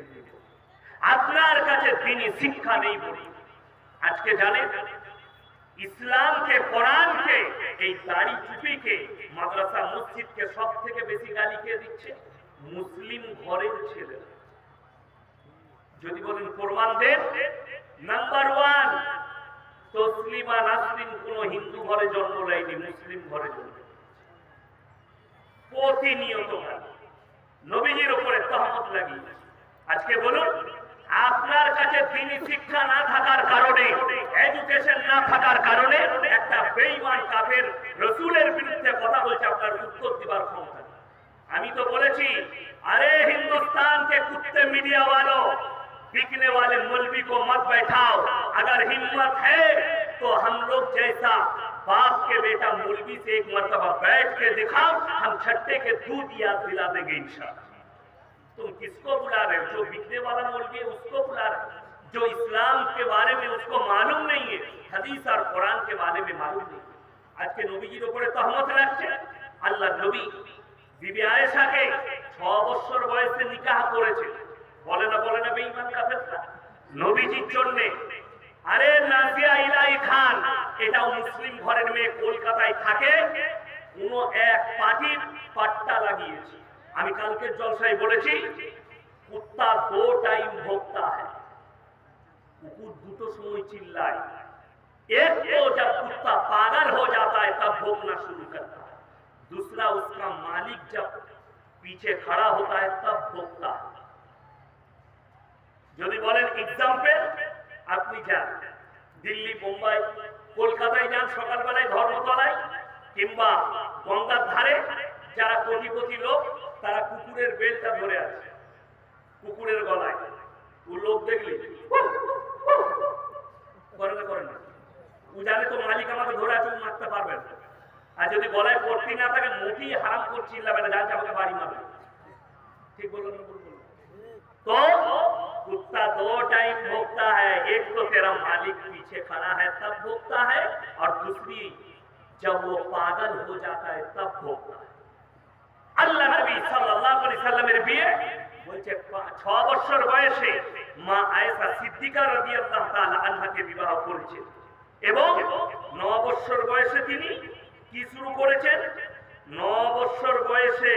নিব আপনার কাছে দিনই শিক্ষা নেই বলি। আজকে জানেন, ইসলামকে, কোরআনকে, এই দাড়ি টুপিকে মাদ্রাসা মসজিদকে সব থেকে বেশি গালি কে দিচ্ছে? মুসলিম ঘরের ছেলে যদি বলেন দেন। নাম্বার ওয়ান তসলিমা নাসরিন কোন হিন্দু ঘরে জন্ম নেয়নি, মুসলিম ঘরে জন্ম প্রতিনিয়ত। নবীজির উপরে তহমত লাগিয়ে আজকে বলুন আপনার কাছে দিনী শিক্ষা না থাকার কারণে এডুকেশন না থাকার কারণে একটা বেঈমান কাফের রসুলের বিরুদ্ধে কথা বলছে আপনার উত্তর দিবার ক্ষমতা নেই। আমি তো বলেছি अरे हिंदुस्तान के कुत्ते मीडिया वालों बिकने वाले मौलवी को मत बैठाओ अगर हिम्मत है तो हम लोग जैसा बाप के बेटा मौलवी से एक मर्तबा बैठ के दिखाओ हम छट्टे के दूध याद दिला देंगे इंशाल्लाह तुम किसको बुला रहे हो जो बिकने वाला मौलवी है उसको बुला रहे हो जो इस्लाम के बारे में उसको मालूम नहीं है हदीस और कुरान के बारे में मालूम नहीं है आज के নবীজির উপরে তহমত রাখছে আল্লাহ নবী বিবি আয়েশাকে ছ বছর বয়সে নিকাহ করেছে বলে না বলে না বেঈমান কাফেররা নবীজির জন্য আরে নাজিয়া ইলাই খান এটাও মুসলিম ঘরের মেয়ে কলকাতায় থাকে কোন এক পার্টির পাট্টা লাগিয়েছে আমি কালকের জলসায় বলেছি কুত্তা দো টাইম ভোক্তা है কুকুর দুটো সময় চিল্লায় एक तो जब कुत्ता पागल हो जाता है तब भोगना शुरू करता है दूसरा उसका मालिक जब पीछे खड़ा होता है तब भोगता है যদি বলেন এক্সাম্পল আপনি যান দিল্লি মুম্বাই কলকাতায় যান সকালবেলায় ধর্মতলায় কিংবা গঙ্গার ধারে যারা কোটিপতি লোক তারা কুকুরের বেলটা ধরে আছে কুকুরের গলায় ও লোক দেখলে করে না করে না ও জানে তো মালিক আমাকে ধরে আছে ও মারতে পারবে না আর যদি গলায় পড়তি না থাকে মোটি হারাম করছি চিল্লাবে না জানছে আমাকে বাড়ি মারবে ঠিক বললাম না ভুল বললাম? तो कुत्ता दो टाइम भोगता है एक तो तेरा मालिक पीछे खड़ा है तब भोगता है और दूसरी जब वो पागल हो जाता है तब भोगता है আল্লাহ নবী সাল্লাল্লাহু আলাইহি সাল্লামের বিয়ে বলছে, পা- ছ বছর বয়সে মা আয়েশা সিদ্দিকা রাদিয়াল্লাহু তাআলা আনহাকে বিবাহ করেছেন এবং ন বছর বয়সে তিনি কি শুরু করেছেন? ন বছর বয়সে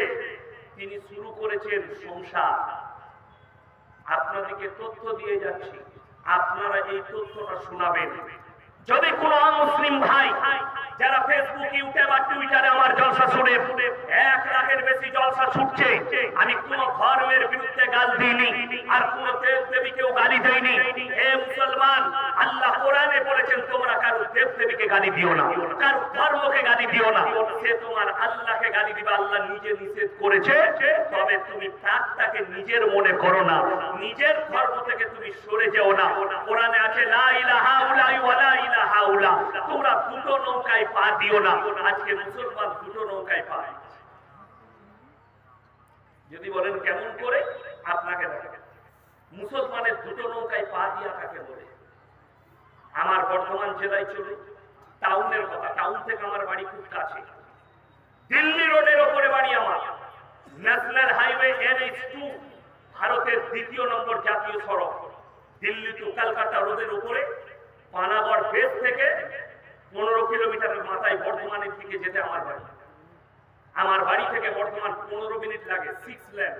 তিনি শুরু করেছেন সংসার। আপনাদেরকে তথ্য দিয়ে যাচ্ছি, আপনারা এই তথ্যটা শোনাবেন। যদি কোন মুসলিম ভাই, যারা ফেসবুক ইউটিউব টুইটারে আমার জলসা শুনে ছুটছে আমি কোন ধর্মের বিরুদ্ধে গাল দিইনি, আর কোন দেব দেবীকেও গালি দেইনি। হে মুসলমান, আল্লাহ কোরআনে বলেছেন, তোমরা কারও দেব দেবীকে গালি দিও না, কারও ধর্মকে গালি দিও না। সে তোমার আল্লাহকে গালি দিবে, আল্লাহ নিজে নিষেধ করেছে, তবে তুমি তাকটাকে নিজের মনে করো না, নিজের ধর্ম থেকে তুমি সরে যেও না। কোরআনে আছে, লা ইলাহা উলাই ওয়ালা ইলাহা উলা তোমরা দুটো নৌকায় পা দিও না, আজকে মুসলমান দুটো নৌকায় পা দিচ্ছে। যদি বলেন কেমন করে? আপনাকে মুসলমানের দুটো নৌকায় পা দিয়া কাকে বলে? আমার বর্ধমান জেলায় চলে টাউনের কথা। টাউন থেকে আমার বাড়ি খুব কাছে। দিল্লি রোডের ওপরে বাড়ি আমার। ন্যাশনাল হাইওয়ে এনএইচ টু, ভারতের দ্বিতীয় নম্বর জাতীয় সড়ক। দিল্লি টু কলকাতা রোডের উপরে পানাগড় বেস থেকে পনেরো কিলোমিটারের মাথায় বর্ধমানের দিকে আমার বাড়ি থেকে বর্ধমান পনেরো মিনিট লাগে সিক্স লেন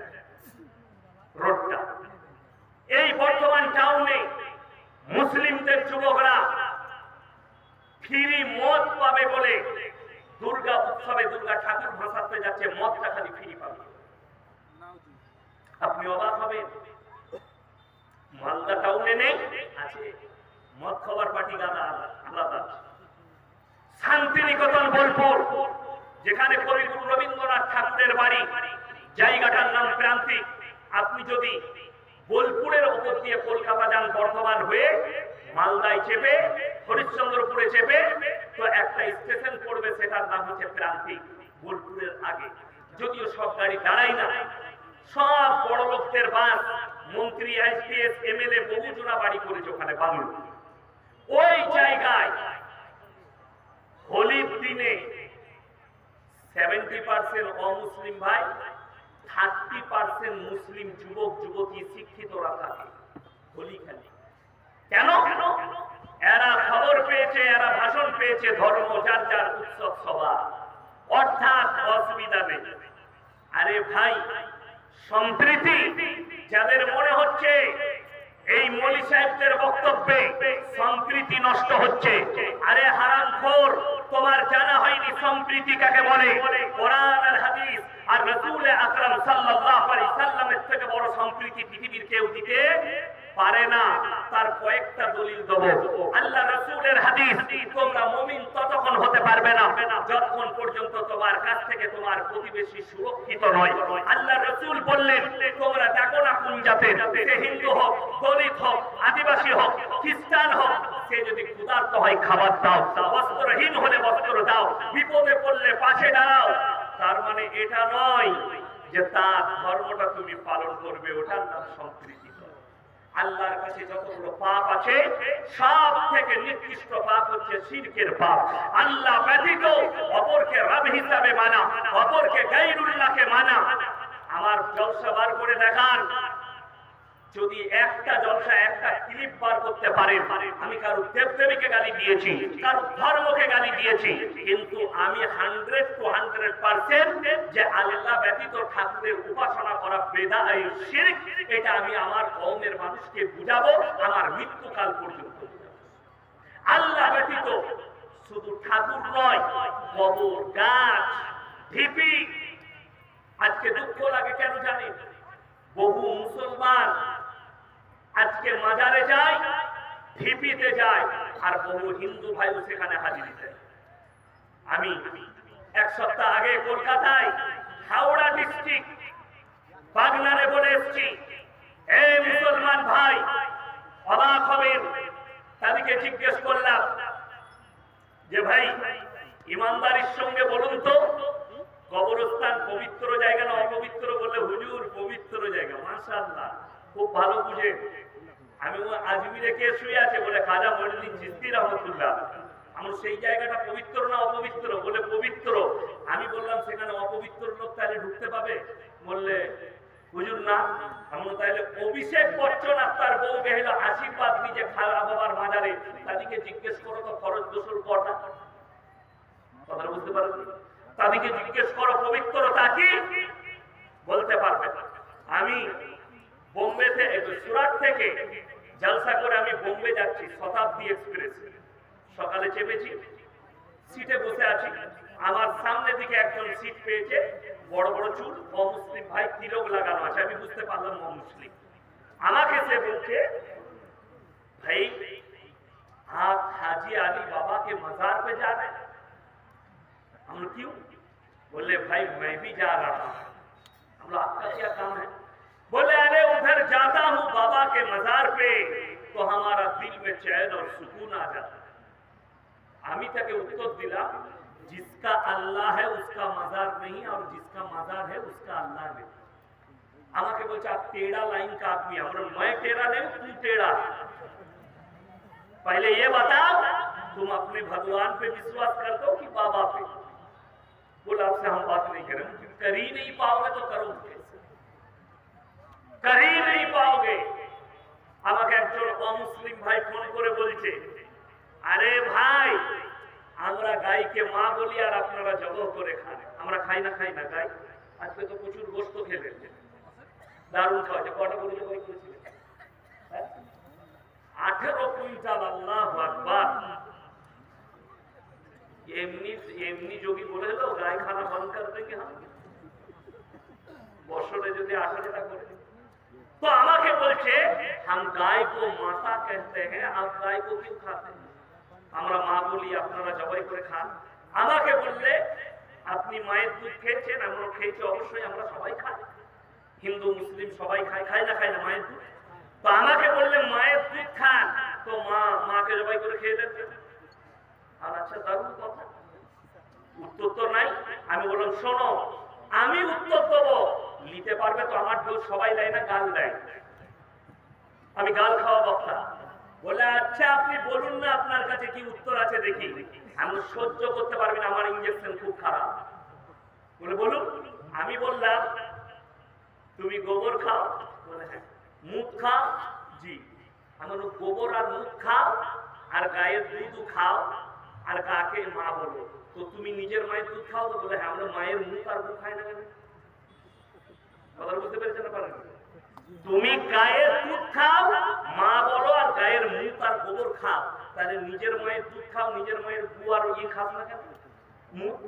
রোডটা এই বর্তমান টাউনে মুসলিমদের যুবকরা ফ্রি মদ পাবে বলে দুর্গা উৎসবে দুর্গা ঠাকুর ভাসাতে যাচ্ছে, মদটা খালি ফ্রি পাবে। আপনি অবাক হবেন? মালদা টাউনে নেই, আছে। মদ খাবার পার্টি গাদা আলাদা। শান্তিনিকেতন, বোলপুর। যেখানে কবিগুরু রবীন্দ্রনাথ ঠাকুরের বাড়ি, জায়গাটার নাম প্রান্তিক। আপনি যদি বোলপুরের ওপর দিয়ে কলকাতা যান বর্ধমান হয়ে, মালদায় চেপে, হরিশ্চন্দ্রপুরে চেপে, তো একটা স্টেশন পড়বে, সেটার নাম হচ্ছে প্রান্তিক, বোলপুরের আগে। যদিও সব গাড়ি দাঁড়াই না, সব বড় লোকদের বাস, মন্ত্রী আইপিএস এমএলএ বহুজনা বাড়ি করেছে ওখানে বাংলো। ওই জায়গায় হোলির দিনে সেভেন্টি পার্সেন্ট অমুসলিম ভাই থার্টি পার্সেন্ট মুসলিম যুবক, যুবতী, শিক্ষিতরা থাকে বলি খালি। কেন? এরা খবর পেয়েছে, এরা ভাষণ পেয়েছে, ধর্ম, যার যার উৎসব সভা অর্থাৎ অসুবিধা নেই। আরে ভাই, সম্প্রীতি যাদের মনে হচ্ছে, এই মলি সাহেবদের বক্তব্যে সম্প্রীতি নষ্ট হচ্ছে। আরে হারামখোর তোমার জানা হয়নি সম্প্রীতি কাকে বলে? কোরআন আর হাদিস আর রসুল আকরাম আলাইহি সাল্লামের থেকে বড় সম্প্রীতি পৃথিবীর কেউ দিতে পারে না, তার কয়েকটা দলিল দেব। আল্লাহ রাসূলের হাদিস, তোমরা মুমিন ততক্ষণ হতে পারবে না, যতক্ষণ পর্যন্ত তোমার কাছ থেকে তোমার প্রতিবেশী সুরক্ষিত নয়। আল্লাহ রাসূল বললেন, তোমরা দেখো না কোন জাতের, সে হিন্দু হোক, দলিত হোক, আদিবাসী হোক, খ্রিস্টান হোক, সে যদি ক্ষুধার্ত হয়, খাবার দাও, বস্ত্রহীন হলে বস্ত্র দাও, বিপদে পড়লে পাশে দাঁড়াও। তার মানে এটা নয় যে তার ধর্মটা তুমি পালন করবে, ওটার নাম নয়। আল্লাহর কাছে যতগুলো পাপ আছে সব থেকে নিকৃষ্ট পাপ হচ্ছে শিরকের পাপ। আল্লাহ ব্যতীত অপরকে রব হিসাবে মানা, অপরকে গাইরুল্লাহকে মানা। আমার জলসা বার করে দেখান। যদি একটা জলসা, একটা ক্লিপ বার করতে পারেন আমি কারও দেবদেবীকে গালি দিয়েছি, কারও ধর্মকে গালি দিয়েছি, কিন্তু আমি হান্ড্রেড টু হান্ড্রেড পার্সেন্ট যে আল্লাহ ব্যতীত ঠাকুরের উপাসনা করা বেদা শিরক, এটা আমি আমার কৌমের মানুষকে বুঝাবো আমার মৃত্যুকাল পর্যন্ত। আল্লাহ ব্যতীত শুধু ঠাকুর নয় কবর গাছ, ঢিপি, আজকে দুঃখ লাগে কেন জানেন? বহু মুসলমান আজকে মাজারে যায় ঢিপিতে যায় আর বহু হিন্দু ভাইও সেখানে হাজির আমি এক সপ্তাহ আগে কলকাতায় হাওড়া ডিস্ট্রিক্ট বাগনারে বলে এসছি এই মুসলমান ভাই, অবাক হবেন। তাদেরকে জিজ্ঞেস করলাম, যে ভাই, ইমানদারির সঙ্গে বলুন তো, কবরস্থান পবিত্র জায়গা না অপবিত্র বলে হুজুর পবিত্র জায়গা? মাশাআল্লাহ, খুব ভালো বুঝে আমি ও আজমিরে কে শুয়ে আছে? বলে, খাজা মহিউদ্দিন চিস্তি রহমতুল্লাহ। আমার সেই জায়গাটা পবিত্র না অপবিত্র? বলে, পবিত্র। আমি বললাম, সেখানে অপবিত্র লোক তাহলে ঢুকতে পাবে? বললে, হুজুর না। এমন তাহলে অভিষেক বচ্চন আর তার বউ গেহিল আশীর্বাদ নিজে খালা বাবার মাজারে। তাদেরকে জিজ্ঞেস করো তো খরচ গোসল কর না। কথা বুঝতে পারেন তাদেরকে জিজ্ঞেস করো, পবিত্রতা কি? বলতে পারবে আমি বোম্বেতে সুরাট থেকে জলসা করে আমি বোম্বে যাচ্ছি শতাব্দী এক্সপ্রেস সকালে চেপেছি সিটে বসে আছি আমার সামনে দিকে একজন সিট পেয়েছে বড় বড় চুল অমুসলিম ভাই তিলক লাগানো আছে আমি বুঝতে পারলাম অমুসলিম আমাকে সে বলছে ভাই आप हाजी अली बाबा के मजार पे जा रहे हैं हम लोग क्यों बोले भाई मैं भी जा रहा हूं हम लोग आपका क्या काम है बोले अरे उधर जाता हूं बाबा के मजार पे तो हमारा दिल में चैन और सुकून आ जाता है আমি তাকে উত্তর দিলাম जिसका अल्लाह है उसका मजार नहीं और जिसका मजार है उसका अल्लाह नहीं আমাকে বলছে आप टेढ़ा लाइन का आदमी है আমরা मैं टेढ़ा नहीं तू टेढ़ा पहले ये बताओ तुम अपने भगवान पे विश्वास करते हो कि बाबा पे बोला आपसे हम बात नहीं करें तुम कर ही नहीं पाओगे तो करो আমাকে একজন অমুসলিম ভাই ফোন করে বলছে, আরে ভাই, আমরা গাইকে মা বলি আর আপনারা করে খান। আমরা খাই না খাই না, গাই। আজকে তো প্রচুর গোস্ত খেলেন। দারুণ কটা করেছিলেন? হ্যাঁ? আঠেরো কুইন্টাল, আল্লাহ আকবার। এমনি এমনি যোগী বলে দাও গায়ে খানা বন্ধ কর দেখে বছরে যদি আঠারোটা করে তো আমাকে বলছে হাম গাই কো মাথা কেহতে হ্যাঁ আপ গাই কো কিউ খাতে আমরা মা বলি আপনারা জবাই করে খান আমাকে বললে আপনি মায়ের দুধ খেয়েছেন আমরা খেয়েছি অবশ্যই আমরা সবাই খাই হিন্দু মুসলিম সবাই খায় খায় না খায় না মায়ের দুধ তো আমাকে বললে মায়ের দুধ খান তো মা মাকে জবাই করে খেয়ে দেন আর আচ্ছা দারুণ কথা উত্তর তো নাই আমি বললাম শোনো আমি উত্তর দেবো নিতে পারবে তো আমার দোষ সবাই দেয় না, গাল দেয়। আমি গাল খাওয়া বক্তা। বলে আচ্ছা আপনি বলুন না আপনার কাছে কি উত্তর আছে দেখি। আমি সহ্য করতে পারবেন আমার ইঞ্জেকশন খুব খারাপ। বলে, বলুন। আমি বললাম, তুমি গোবর খাও? হ্যাঁ। মুখ খাও? জি। আমার গোবর আর মুখ খাও, আর গায়ের দুধ খাও, আর গাকে মা বলো। তো তুমি নিজের মায়ের দুধ খাও? তো বলে হ্যাঁ আমরা মায়ের মুখ আর মুখ খাই না কেন? না তুমি গায়ের দুধ খাও, মা বলো, আর গায়ের মুখ আর গোবর খাও। তাহলে নিজের মায়ের দুধ খাও, নিজের মায়ের গু আর ইয়ে খাও না কেন? মুখ